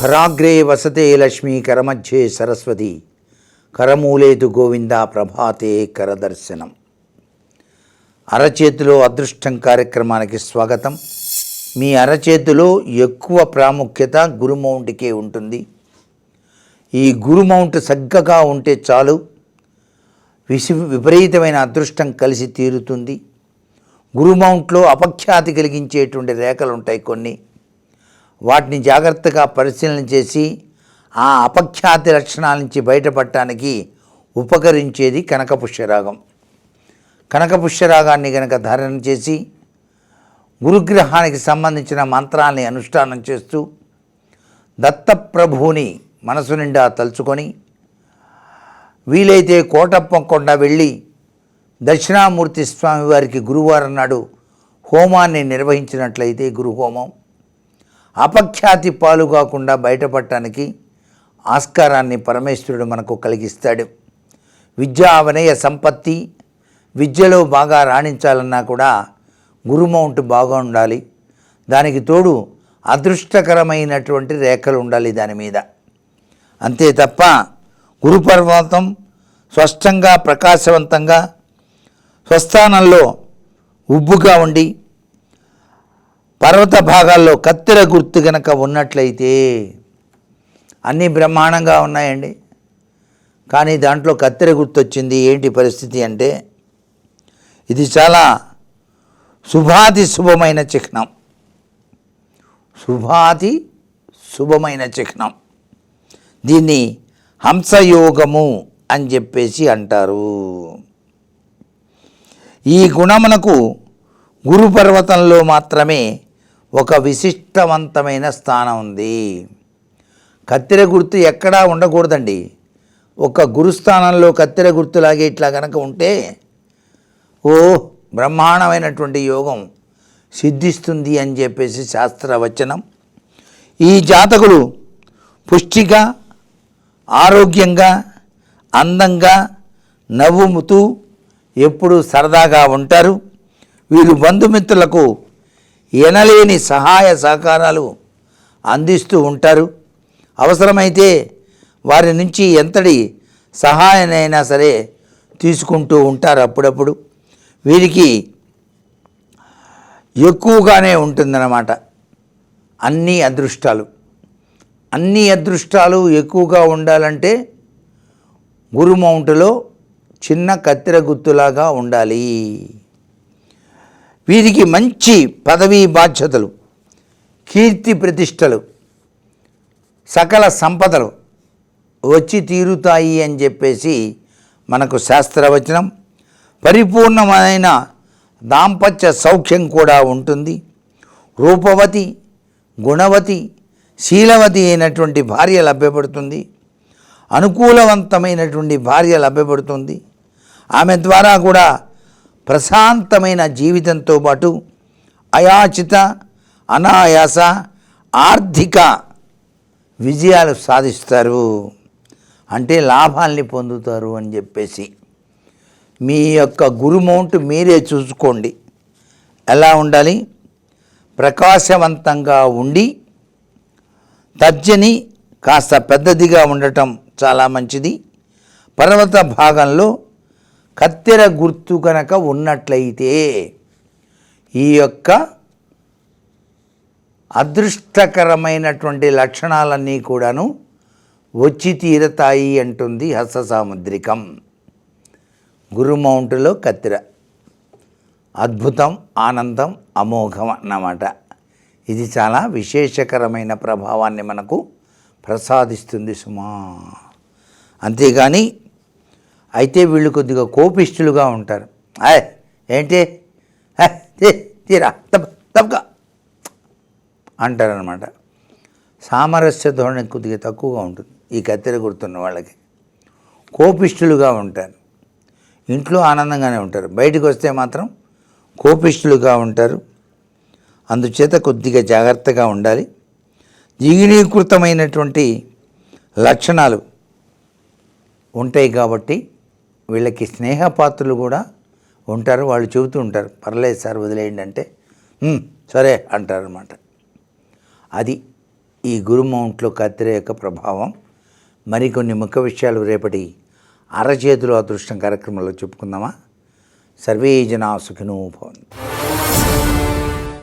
ఖరాగ్రే వసతే లక్ష్మీ కరమధ్యే సరస్వతి. కరమూలేదు గోవింద ప్రభాతే కరదర్శనం. అరచేతిలో అదృష్టం కార్యక్రమానికి స్వాగతం. మీ అరచేతిలో ఎక్కువ ప్రాముఖ్యత గురుమౌంట్కే ఉంటుంది. ఈ గురుమౌంట్ సగ్గగా ఉంటే చాలు. విసి విపరీతమైన అదృష్టం కలిసి తీరుతుంది. గురుమౌంట్లో అపఖ్యాతి కలిగించేటువంటి రేఖలు ఉంటాయి కొన్ని. వాటిని జాగ్రత్తగా పరిశీలన చేసి ఆ అపఖ్యాతి లక్షణాల నుంచి బయటపడటానికి ఉపకరించేది కనకపుష్యరాగం. కనకపుష్యరాగాన్ని గనక ధారణ చేసి గురుగ్రహానికి సంబంధించిన మంత్రాల్ని అనుష్ఠానం చేస్తూ దత్తప్రభువుని మనసు నిండా తలుచుకొని వీలైతే కోటప్ప కొండ వెళ్ళి దక్షిణామూర్తి స్వామి వారికి గురువారం నాడు హోమాన్ని నిర్వహించినట్లయితే గురుహోమం. అపఖ్యాతి పాలు కాకుండా బయటపడటానికి ఆస్కారాన్ని పరమేశ్వరుడు మనకు కలిగిస్తాడు. విద్యా వినయ సంపత్తి విద్యలో బాగా రాణించాలన్నా కూడా గురుమౌంట్ బాగా ఉండాలి. దానికి తోడు అదృష్టకరమైనటువంటి రేఖలు ఉండాలి దాని మీద. అంతే తప్ప గురుపర్వతం స్పష్టంగా ప్రకాశవంతంగా స్వస్థానంలో ఉబ్బుగా ఉండి పర్వత భాగాల్లో కత్తెర గుర్తు కనుక ఉన్నట్లయితే అన్నీ బ్రహ్మాండంగా ఉన్నాయండి. కానీ దాంట్లో కత్తెర గుర్తు వచ్చింది ఏంటి పరిస్థితి అంటే ఇది చాలా శుభాతి శుభమైన చిహ్నం. శుభాతి శుభమైన చిహ్నం. దీన్ని హంసయోగము అని చెప్పేసి అంటారు. ఈ గుణమునకు గురుపర్వతంలో మాత్రమే ఒక విశిష్టవంతమైన స్థానం ఉంది. కత్తెర గుర్తు ఎక్కడా ఉండకూడదండి. ఒక గురుస్థానంలో కత్తెర గుర్తులాగే ఇట్లా కనుక ఉంటే ఓ బ్రహ్మాండమైనటువంటి యోగం సిద్ధిస్తుంది అని చెప్పేసి శాస్త్రవచనం. ఈ జాతకులు పుష్టిగా ఆరోగ్యంగా అందంగా నవ్వుముతూ ఎప్పుడూ సరదాగా ఉంటారు. వీరు బంధుమిత్రులకు ఎనలేని సహాయ సహకారాలు అందిస్తూ ఉంటారు. అవసరమైతే వారి నుంచి ఎంతటి సహాయనైనా సరే తీసుకుంటూ ఉంటారు అప్పుడప్పుడు. వీరికి ఎక్కువగానే ఉంటుందన్నమాట. అన్ని అదృష్టాలు. అన్ని అదృష్టాలు ఎక్కువగా ఉండాలంటే గురుమౌంటులో చిన్న కత్తిర గుర్తులాగా ఉండాలి. వీరికి మంచి పదవీ బాధ్యతలు కీర్తి ప్రతిష్టలు సకల సంపదలు వచ్చి తీరుతాయి అని చెప్పేసి మనకు శాస్త్రవచనం. పరిపూర్ణమైన దాంపత్య సౌఖ్యం కూడా ఉంటుంది. రూపవతి గుణవతి శీలవతి అయినటువంటి భార్య లభ్యపడుతుంది. అనుకూలవంతమైనటువంటి భార్య లభ్యపడుతుంది. ఆమె ద్వారా కూడా ప్రశాంతమైన జీవితంతో పాటు అయాచిత అనాయాస ఆర్థిక విజయాలు సాధిస్తారు. అంటే లాభాల్ని పొందుతారు అని చెప్పేసి. మీ యొక్క గురుమౌంట్ మీరే చూసుకోండి. ఎలా ఉండాలి? ప్రకాశవంతంగా ఉండి తర్జని కాస్త పెద్దదిగా ఉండటం చాలా మంచిది. పర్వత భాగంలో కత్తెర గుర్తు కనుక ఉన్నట్లయితే ఈ యొక్క అదృష్టకరమైనటువంటి లక్షణాలన్నీ కూడాను వచ్చి తీరతాయి అంటుంది హస్త సాముద్రికం గురుమౌంటులో కత్తిర. అద్భుతం ఆనందం అమోఘం అన్నమాట. ఇది చాలా విశేషకరమైన ప్రభావాన్ని మనకు ప్రసాదిస్తుంది సుమా. అంతేగాని అయితే వీళ్ళు కొద్దిగా కోపిష్ఠులుగా ఉంటారు. ఆయ్ ఏంటి? తీ- తీరా తప్ప తప్పక అంటారనమాట సామరస్య ధోరణి కొద్దిగా తక్కువగా ఉంటుంది. ఈ కత్తెర గుర్తున్న వాళ్ళకి. కోపిష్ఠులుగా ఉంటారు. ఇంట్లో ఆనందంగానే ఉంటారు. బయటకు వస్తే మాత్రం కోపిష్ఠులుగా ఉంటారు. అందుచేత కొద్దిగా జాగ్రత్తగా ఉండాలి. జీర్ణీకృతమైనటువంటి లక్షణాలు ఉంటాయి కాబట్టి వీళ్ళకి స్నేహపాత్రులు కూడా ఉంటారు వాళ్ళు చెబుతూ ఉంటారు పర్లేదు సార్ వదిలేయండి అంటే సరే అంటారనమాట అది ఈ గురుమౌంట్లో కత్తిర యొక్క ప్రభావం. మరికొన్ని ముఖ్య విషయాలు రేపటి అరచేతులు అదృష్టం కార్యక్రమంలో చెప్పుకుందామా? సర్వే జనా సుఖినో భవంతు.